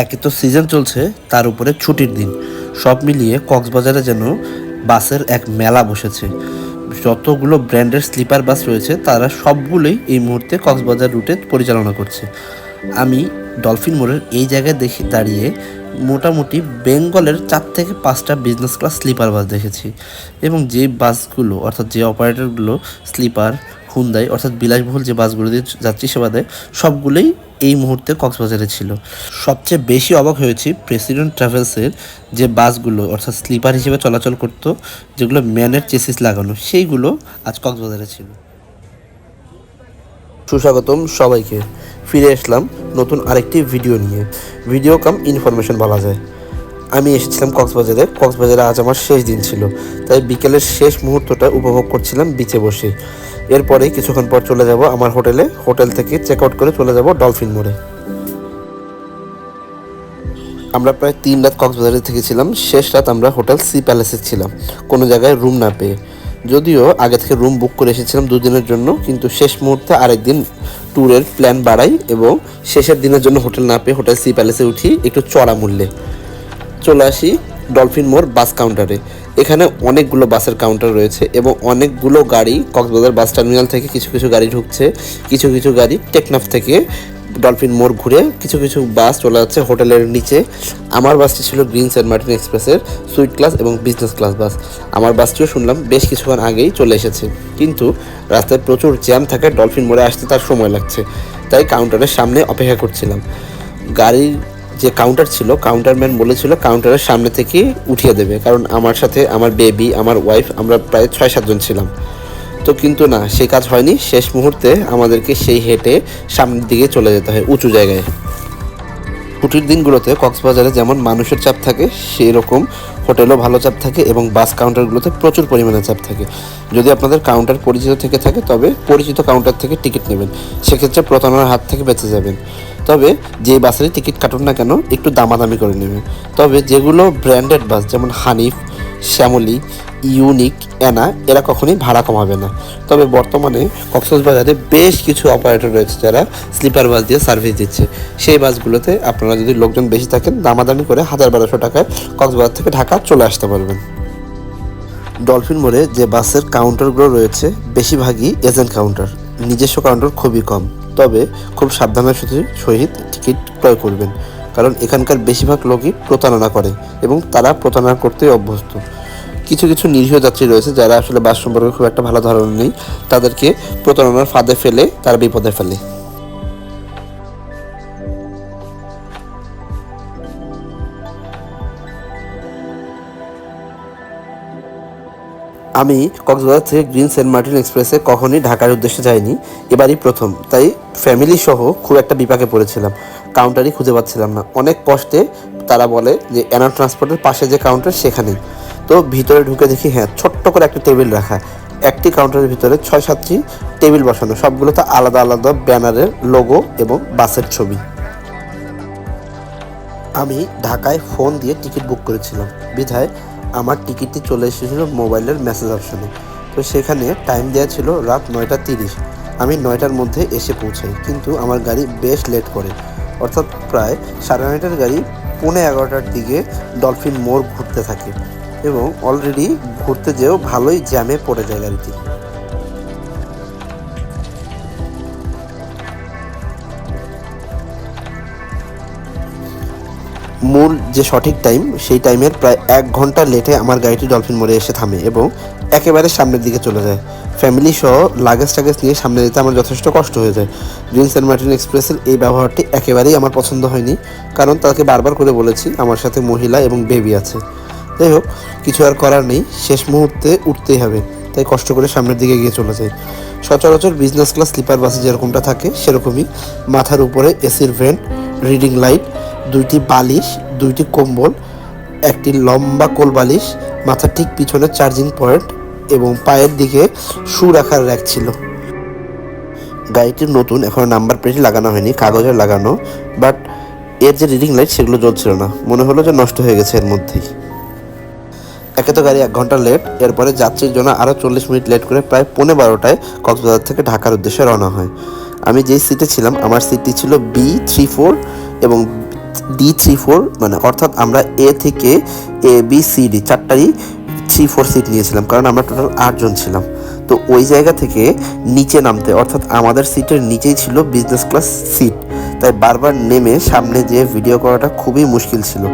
একে তো সিজন চলছে, তার উপরে ছুটির দিন। সব মিলিয়ে কক্সবাজারে যেন বাসের এক মেলা বসেছে। যতগুলো ব্র্যান্ডের স্লিপার বাস রয়েছে, তারা সবগুলোই এই মুহূর্তে কক্সবাজার রুটে পরিচালনা করছে। আমি ডলফিন মোড়ের এই জায়গায় দেখে দাঁড়িয়ে মোটামুটি বেঙ্গলের চার থেকে পাঁচটা বিজনেস ক্লাস স্লিপার বাস দেখেছি। এবং যে বাসগুলো, অর্থাৎ যে অপারেটরগুলো স্লিপার হুন্দাই অর্থাৎ বিলাসবহুল যে বাসগুলো দিয়ে যাত্রী সেবা দেয় সবগুলোই এই মুহূর্তে কক্সবাজারে ছিল। সবচেয়ে বেশি অবাক হয়েছি প্রেসিডেন্ট ট্রাভেলসের যে বাসগুলো, অর্থাৎ স্লিপার হিসেবে চলাচল করতো, যেগুলো ম্যানের চেসিস লাগানো, সেইগুলো আজ কক্সবাজারে ছিল। সুস্বাগতম সবাইকে। ফিরে আসলাম নতুন আরেকটি ভিডিও নিয়ে। ভিডিও কাম ইনফরমেশন বলা যায়। আমি এসেছিলাম কক্সবাজারে। কক্সবাজারে আজ আমার শেষ দিন ছিল। তাই বিকেলের শেষ মুহূর্তটা উপভোগ করছিলাম বিচে বসে। এরপরে কিছুক্ষণ পর চলে যাব আমার হোটেলে। হোটেল থেকে চেক আউট করে চলে যাব ডলফিন মোড়ে। আমরা প্রায় তিন রাত কক্সবাজারে থেকেছিলাম। শেষ রাত আমরা হোটেল সি প্যালেসে ছিলাম। কোনো জায়গায় রুম না পেয়ে। যদিও আগে থেকে রুম বুক করে এসেছিলাম দুদিনের জন্য, কিন্তু শেষ মুহূর্তে আরেকদিন ট্যুরের প্ল্যান বাড়াই এবং শেষের দিনের জন্য হোটেল না পেয়ে হোটেল সি প্যালেসে উঠি একটু চড়া মূল্যে। চলে আসি ডলফিন মোড় বাস কাউন্টারে। এখানে অনেকগুলো বাসের কাউন্টার রয়েছে এবং অনেকগুলো গাড়ি কক্সবাজার বাস টার্মিনাল থেকে কিছু কিছু গাড়ি ঢুকছে। কিছু কিছু গাড়ি টেকনাফ থেকে ডলফিন মোড় ঘুরে কিছু কিছু বাস চলে যাচ্ছে হোটেলের নিচে। আমার বাসটি ছিল গ্রিন সেন্ট মার্টিন এক্সপ্রেসের সুইট ক্লাস এবং বিজনেস ক্লাস বাস। আমার বাসটিও শুনলাম বেশ কিছুক্ষণ আগেই চলে এসেছে। কিন্তু রাস্তায় প্রচুর জ্যাম থাকায় ডলফিন মোড়ে আসতে তার সময় লাগছে। তাই কাউন্টারের সামনে অপেক্ষা করছিলাম। গাড়ির যে কাউন্টার ছিল কাউন্টারম্যান বলেছিল কাউন্টারের সামনে থেকে উঠিয়ে দেবে। কারণ আমার সাথে আমার বেবি আমার ওয়াইফ আমরা প্রায় ছয় সাতজন ছিলাম। তো কিন্তু না সেই কাজ হয়নি। শেষ মুহূর্তে আমাদেরকে সেই হেঁটে সামনের দিকে চলে যেতে হয়, উঁচু জায়গায়। ছুটির দিনগুলোতে কক্সবাজারে যেমন মানুষের চাপ থাকে সেই রকম হোটেলও ভালো চাপ থাকে এবং বাস কাউন্টারগুলোতে প্রচুর পরিমাণে চাপ থাকে। যদি আপনাদের কাউন্টার পরিচিত থেকে থাকে, তবে পরিচিত কাউন্টার থেকে টিকিট নেবেন। সেক্ষেত্রে প্রতারণার হাত থেকে বেঁচে যাবেন। তবে যে বাসেরই টিকিট কাটুন না কেন, একটু দামাদামি করে নেবেন তবে যেগুলো ব্র্যান্ডেড বাস যেমন হানিফ শ্যামলি ইউনিক অ্যানা এরা কখনোই ভাড়া কমাবে না। তবে বর্তমানে কক্সবাজারে বেশ কিছু অপারেটর রয়েছে যারা স্লিপার বাস দিয়ে সার্ভিস দিচ্ছে। সেই বাসগুলোতে আপনারা যদি লোকজন বেশি থাকেন, দামাদামি করে হাজার বারোশো টাকায় কক্সবাজার থেকে ঢাকা চলে আসতে পারবেন। ডলফিন মোড়ে যে বাসের কাউন্টারগুলো রয়েছে, বেশিরভাগই এজেন্ট কাউন্টার নিজস্ব কাউন্টার খুবই কম। তবে খুব সাবধানের সাথে সহিত টিকিট ক্রয় করবেন, কারণ এখানকার বেশিরভাগ লোকই প্রতারণা করে এবং তারা প্রতারণা করতে অভ্যস্ত। কিছু কিছু নিরীহ যাত্রী রয়েছে যারা আসলে বাস সম্পর্কে খুব একটা ভালো ধারণা নেই, তাদেরকে প্রতারণার ফাঁদে ফেলে তারা বিপদে ফেলে। আমি কক্সবাজার থেকে গ্রিন সেন্ট মার্টিন এক্সপ্রেসে কখনই ঢাকার উদ্দেশ্যে যাইনি, এবারই প্রথম। তাই ফ্যামিলি সহ খুব একটা বিপাকে পড়েছিলাম কাউন্টারই খুঁজে পাচ্ছিলাম না। অনেক কষ্টে তারা বলে যে অ্যানা ট্রান্সপোর্টের পাশে যে কাউন্টার সেখানেই। তো ভিতরে ঢুকে দেখি হ্যাঁ ছোট্ট করে একটা টেবিল রাখা। একটি কাউন্টারের ভিতরে ছয় সাতটি টেবিল বসানো সবগুলোতে আলাদা আলাদা ব্যানারের লোগো এবং বাসের ছবি। আমি ঢাকায় ফোন দিয়ে টিকিট বুক করেছিলাম। বিধায় আমার টিকিটটি চলে এসেছিল মোবাইলের মেসেজ অপশানে তো সেখানে টাইম দেওয়া ছিল রাত নয়টা তিরিশ। আমি নয়টার মধ্যে এসে পৌঁছাই, কিন্তু আমার গাড়ি বেশ লেট করে। অর্থাৎ প্রায় সাড়ে নয়টার গাড়ি পৌনে এগারোটার দিকে ডলফিন মোড় ঘুরতে থাকে এবং অলরেডি ঘুরতে যেও ভালোই জ্যামে পড়ে যায় গাড়িটি। মূল যে সঠিক টাইম সেই টাইমের প্রায় এক ঘণ্টা লেটে আমার গাড়িটি ডলফিন মোড়ে এসে থামে এবং একেবারে সামনের দিকে চলে যায়। ফ্যামিলি সহ লাগেজ টাগেজ নিয়ে সামনে যেতে আমার যথেষ্ট কষ্ট হয়ে যায়। গ্রিন সেন্ট মার্টিন এক্সপ্রেসের এই ব্যবহারটি একেবারেই আমার পছন্দ হয়নি, কারণ তাকে বারবার করে বলেছি আমার সাথে মহিলা এবং বেবি আছে। যাই হোক, কিছু আর করার নেই, শেষ মুহূর্তে উঠতেই হবে, তাই কষ্ট করে সামনের দিকে গিয়ে চলে যায় সচরাচর বিজনেস ক্লাস স্লিপার বাসে যেরকমটা থাকে, সেরকমই মাথার উপরে এসির ভেন্ট রিডিং লাইট দুইটি বালিশ, দুইটি কম্বল, একটি লম্বা কোল বালিশ মাথার ঠিক পিছনে চার্জিং পয়েন্ট এবং পায়ের দিকে শু রাখার র্যাক ছিল। গাড়িটির নতুন এখনও নাম্বার প্লেট লাগানো হয়নি কাগজের লাগানো, বাট এর যে রিডিং লাইট সেগুলো জ্বলছিল না। মনে হলো যে নষ্ট হয়ে গেছে এর মধ্যেই। একে তো গাড়ি এক ঘণ্টা লেট এরপরে যাত্রীর জন্য আরও চল্লিশ মিনিট লেট করে প্রায় পৌনে বারোটায় কক্সবাজার থেকে ঢাকার উদ্দেশ্যে রওনা হয়। আমি যেই সিটে ছিলাম, আমার সিটটি ছিল বি থ্রি ফোর এবং ডি থ্রি ফোর মানে অর্থাৎ আমরা এ থেকে এ বি সি ডি চারটারই থ্রি ফোর সিট নিয়েছিলাম, কারণ আমরা টোটাল আটজন ছিলাম। তো ওই জায়গা থেকে নিচে নামতে, অর্থাৎ আমাদের সিটের নিচেই ছিল বিজনেস ক্লাস সিট তাই বারবার নেমে সামনে যেয়ে ভিডিও করাটা খুবই মুশকিল ছিল।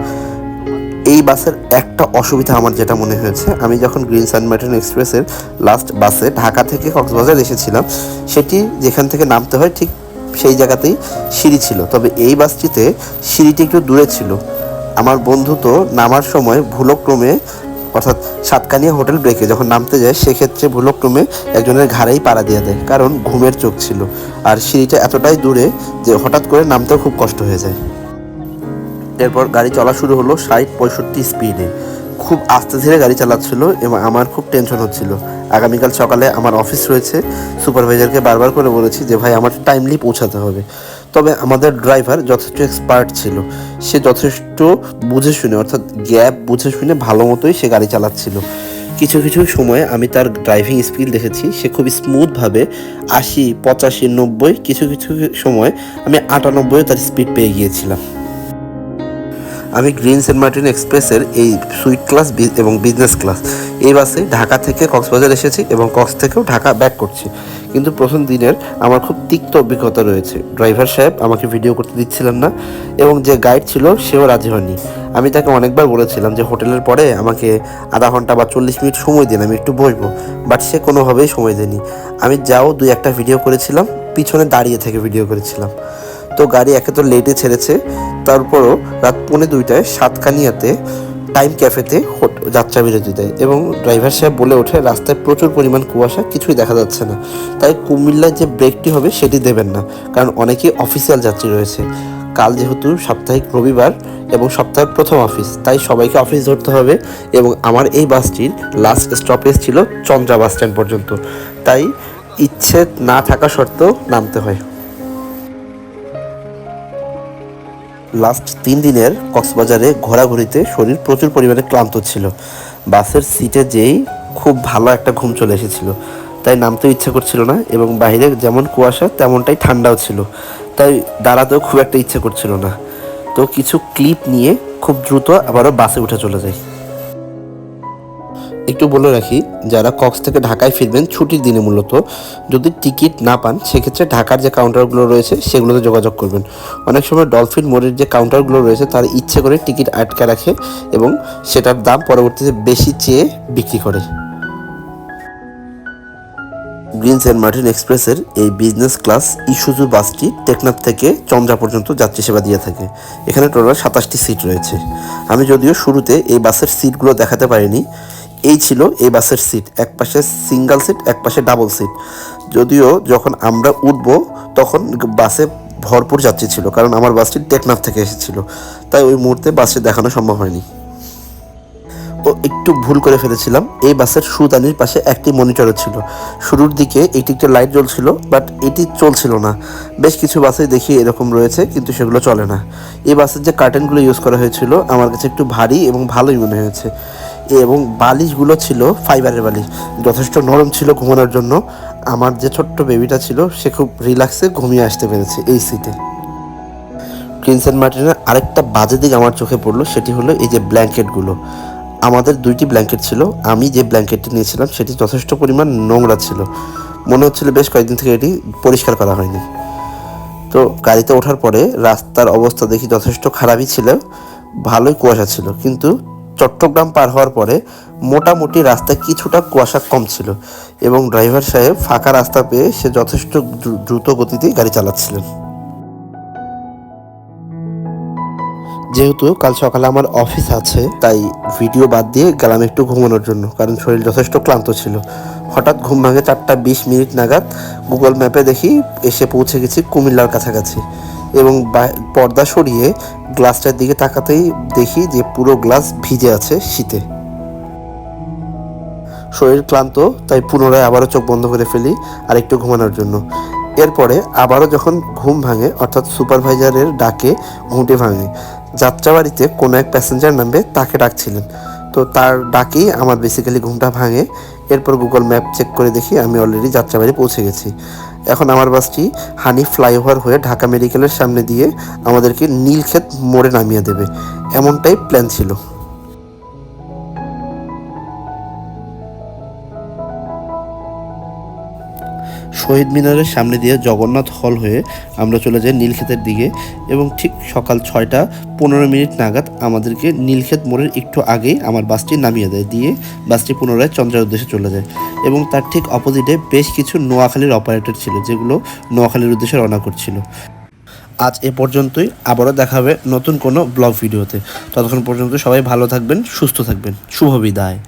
এই বাসের একটা অসুবিধা আমার যেটা মনে হয়েছে, আমি যখন গ্রিন সান মার্টিন এক্সপ্রেসের লাস্ট বাসে ঢাকা থেকে কক্সবাজার এসেছিলাম, সেটি যেখান থেকে নামতে হয় ঠিক সেই জায়গাতেই সিঁড়ি ছিল। তবে এই বাসটিতে সিঁড়িটি একটু দূরে ছিল। আমার বন্ধু তো নামার সময় ভুলক্রমে, অর্থাৎ সাতকানিয়া হোটেল ব্রেকে যখন নামতে যায়, সেক্ষেত্রে ভুলক্রমে একজনের ঘাড়েই পাড়া দিয়ে দেয়, কারণ ঘুমের চোখ ছিল। আর সিঁড়িটা এতটাই দূরে যে হঠাৎ করে নামতেও খুব কষ্ট হয়ে যায়। এরপর গাড়ি চলা শুরু হলো ষাট পঁয়ষট্টি স্পিডে খুব আস্তে ধীরে গাড়ি চালাচ্ছিল এবং আমার খুব টেনশন হচ্ছিল। আগামীকাল সকালে আমার অফিস রয়েছে। সুপারভাইজারকে বারবার করে বলেছি যে, ভাই আমার টাইমলি পৌঁছাতে হবে। তবে আমাদের ড্রাইভার যথেষ্ট এক্সপার্ট ছিল। সে যথেষ্ট বুঝে শুনে, অর্থাৎ গ্যাপ বুঝে শুনে ভালো মতোই সে গাড়ি চালাচ্ছিল। কিছু কিছু সময় আমি তার ড্রাইভিং স্কিল দেখেছি। সে খুব স্মুথভাবে আশি, পঁচাশি, নব্বই, কিছু কিছু সময় আমি আটানব্বই তার স্পিড পেয়ে গিয়েছিলাম। আমি গ্রিন সেন্ট মার্টিন এক্সপ্রেসের এই সুইট ক্লাস এবং বিজনেস ক্লাস। এই বাসে ঢাকা থেকে কক্সবাজার এসেছি এবং কক্স থেকেও ঢাকা ব্যাক করছি। কিন্তু প্রথম দিনের আমার খুব তিক্ত অভিজ্ঞতা রয়েছে। ড্রাইভার সাহেব আমাকে ভিডিও করতে দিচ্ছিলেন না এবং যে গাইড ছিল সেও রাজি হয়নি। আমি তাকে অনেকবার বলেছিলাম যে হোটেলের পরে আমাকে আধা ঘণ্টা বা চল্লিশ মিনিট সময় দিন, আমি একটু বসবো। বাট সে কোনোভাবেই সময় দেয়নি। আমি যাও দুই একটা ভিডিও করেছিলাম, পিছনে দাঁড়িয়ে থেকে ভিডিও করেছিলাম। তো গাড়ি একে তো লেটে ছেড়েছে। তারপরও রাত পৌনে দুইটায় সাতকানিয়াতে টাইম ক্যাফেতে যাত্রা বিরতি দেয় এবং ড্রাইভার সাহেব বলে ওঠে, রাস্তায় প্রচুর পরিমাণ কুয়াশা, কিছুই দেখা যাচ্ছে না। তাই কুমিল্লার যে ব্রেকটি হবে সেটি দেবেন না, কারণ অনেকেই অফিসিয়াল যাত্রী রয়েছে। কাল যেহেতু সাপ্তাহিক রবিবার এবং সপ্তাহের প্রথম অফিস তাই সবাইকে অফিস ধরতে হবে এবং আমার এই বাসটির লাস্ট স্টপেজ ছিল চন্দ্রা বাস স্ট্যান্ড পর্যন্ত। তাই ইচ্ছে না থাকা সত্ত্বেও নামতে হয়। লাস্ট তিন দিনের কক্সবাজারে ঘোরাঘুরিতে শরীর প্রচুর পরিমাণে ক্লান্ত ছিল। বাসের সিটে যেই খুব ভালো একটা ঘুম চলে এসেছিল। তাই নামতে ইচ্ছা করছিল না এবং বাইরে যেমন কুয়াশা, তেমনটাই ঠান্ডাও ছিল। তাই দাঁড়াতেও খুব একটা ইচ্ছা করছিল না। তো কিছু ক্লিপ নিয়ে খুব দ্রুত আবারও বাসে উঠে চলে যাই। একটু বলে রাখি, যারা কক্স থেকে ঢাকায় ফিরবেন, ছুটির দিনে মূলত যদি টিকিট না পান, সেক্ষেত্রে ঢাকার যে কাউন্টারগুলো রয়েছে, সেগুলোতে যোগাযোগ করবেন। অনেক সময় ডলফিন মোড়ের যে কাউন্টারগুলো রয়েছে, তারা ইচ্ছে করে টিকিট আটকে রাখে এবং সেটার দাম পরবর্তীতে বেশি চেয়ে বিক্রি করে। গ্রিন সেন্ট মার্টিন এক্সপ্রেসের এই বিজনেস ক্লাস ইস্যুজু বাসটি টেকনাফ থেকে চন্দ্রা পর্যন্ত যাত্রী সেবা দিয়ে থাকে। এখানে টোটাল সাতাশটি সিট রয়েছে। আমি যদিও শুরুতে এই বাসের সিটগুলো দেখাতে পারিনি এই ছিল এই বাসের সিট এক পাশে সিঙ্গেল সিট এক পাশে ডাবল সিট যদিও যখন আমরা উঠবো, তখন বাসে ভরপুর যাত্রী ছিল, কারণ আমার বাসটি টেকনাফ থেকে এসেছিল। তাই ওই মুহূর্তে বাসটি দেখানো সম্ভব হয়নি। ও একটু ভুল করে ফেলেছিলাম, এই বাসের সুদানির পাশে একটি মনিটরও ছিল। শুরুর দিকে এটি একটা লাইট জ্বলছিল বাট এটি চলছিল না। বেশ কিছু বাসে দেখি এরকম রয়েছে, কিন্তু সেগুলো চলে না। এই বাসের যে কার্টেনগুলো ইউজ করা হয়েছিল, আমার কাছে একটু ভারী এবং ভালোই মনে হয়েছে। এবং বালিশগুলো ছিল ফাইবারের বালিশ। যথেষ্ট নরম ছিল ঘুমানোর জন্য। আমার যে ছোট্ট বেবিটা ছিল, সে খুব রিল্যাক্সে ঘুমিয়ে আসতে পেরেছে এই সিটে প্রিন্স অ্যান্ড মার্টিনের আরেকটা বাজে দিক আমার চোখে পড়ল, সেটি হলো এই যে ব্ল্যাঙ্কেটগুলো আমাদের দুইটি ব্ল্যাঙ্কেট ছিল, আমি যে ব্ল্যাঙ্কেটটি নিয়েছিলাম, সেটি যথেষ্ট পরিমাণ নোংরা ছিল। মনে হচ্ছিল বেশ কয়েকদিন থেকে এটি পরিষ্কার করা হয়নি। তো গাড়িতে ওঠার পরে রাস্তার অবস্থা দেখি যথেষ্ট খারাপই ছিল, ভালোই কুয়াশা ছিল, কিন্তু চট্টগ্রাম পার হওয়ার পরে মোটামুটি রাস্তায় কিছুটা কুয়াশা কম ছিল এবং ড্রাইভার সাহেব ফাঁকা রাস্তা পেয়ে সে যথেষ্ট দ্রু- দ্রুত গতিতেই গাড়ি চালাচ্ছিলেন। যেহেতু কাল সকালে আমার অফিস আছে, তাই ভিডিও বাদ দিয়ে গেলাম একটু ঘুমানোর জন্য, কারণ শরীর যথেষ্ট ক্লান্ত ছিল। হঠাৎ ঘুম ভাঙে চারটা বিশ মিনিট নাগাদ গুগল ম্যাপে দেখি এসে পৌঁছে গেছি কুমিল্লার কাছাকাছি এবং পর্দা সরিয়ে গ্লাসটার দিকে তাকাতেই দেখি যে পুরো গ্লাস ভিজে আছে শীতে। শরীর ক্লান্ত, তাই পুনরায় আবারও চোখ বন্ধ করে ফেলি আর একটু ঘুমানোর জন্য। এরপরে আবারও যখন ঘুম ভাঙে, অর্থাৎ সুপারভাইজারের ডাকে ঘুঁটে ভাঙে। যাত্রাবাড়িতে কোনো এক প্যাসেঞ্জার নামবে তাকে ডাকছিলেন। তো তার ডাকেই আমার বেসিক্যালি ঘুমটা ভাঙে। এরপর গুগল ম্যাপ চেক করে দেখি আমি অলরেডি যাত্রাবাড়ি পৌঁছে গেছি। এখন আমার বাসটি হানি ফ্লাইওভার হয়ে ঢাকা মেডিকেলের সামনে দিয়ে আমাদেরকে নীলক্ষেত মোড়ে নামিয়ে দেবে। এমনটাই প্ল্যান ছিল। শহীদ মিনারের সামনে দিয়ে জগন্নাথ হল হয়ে আমরা চলে যাই নীলক্ষেতের দিকে এবং ঠিক সকাল ছয়টা পনেরো মিনিট নাগাদ আমাদেরকে নীলক্ষেত মোড়ের একটু আগেই আমার বাসটি নামিয়ে দেয় দিয়ে বাসটি পুনরায় চন্দ্রার উদ্দেশ্যে চলে যায়। এবং তার ঠিক অপোজিটে বেশ কিছু নোয়াখালীর অপারেটর ছিল, যেগুলো নোয়াখালীর উদ্দেশ্যে রওনা করছিল। আজ এ পর্যন্তই, আবারও দেখা হবে নতুন কোনো ব্লগ ভিডিওতে। ততক্ষণ পর্যন্ত সবাই ভালো থাকবেন, সুস্থ থাকবেন। শুভ বিদায়।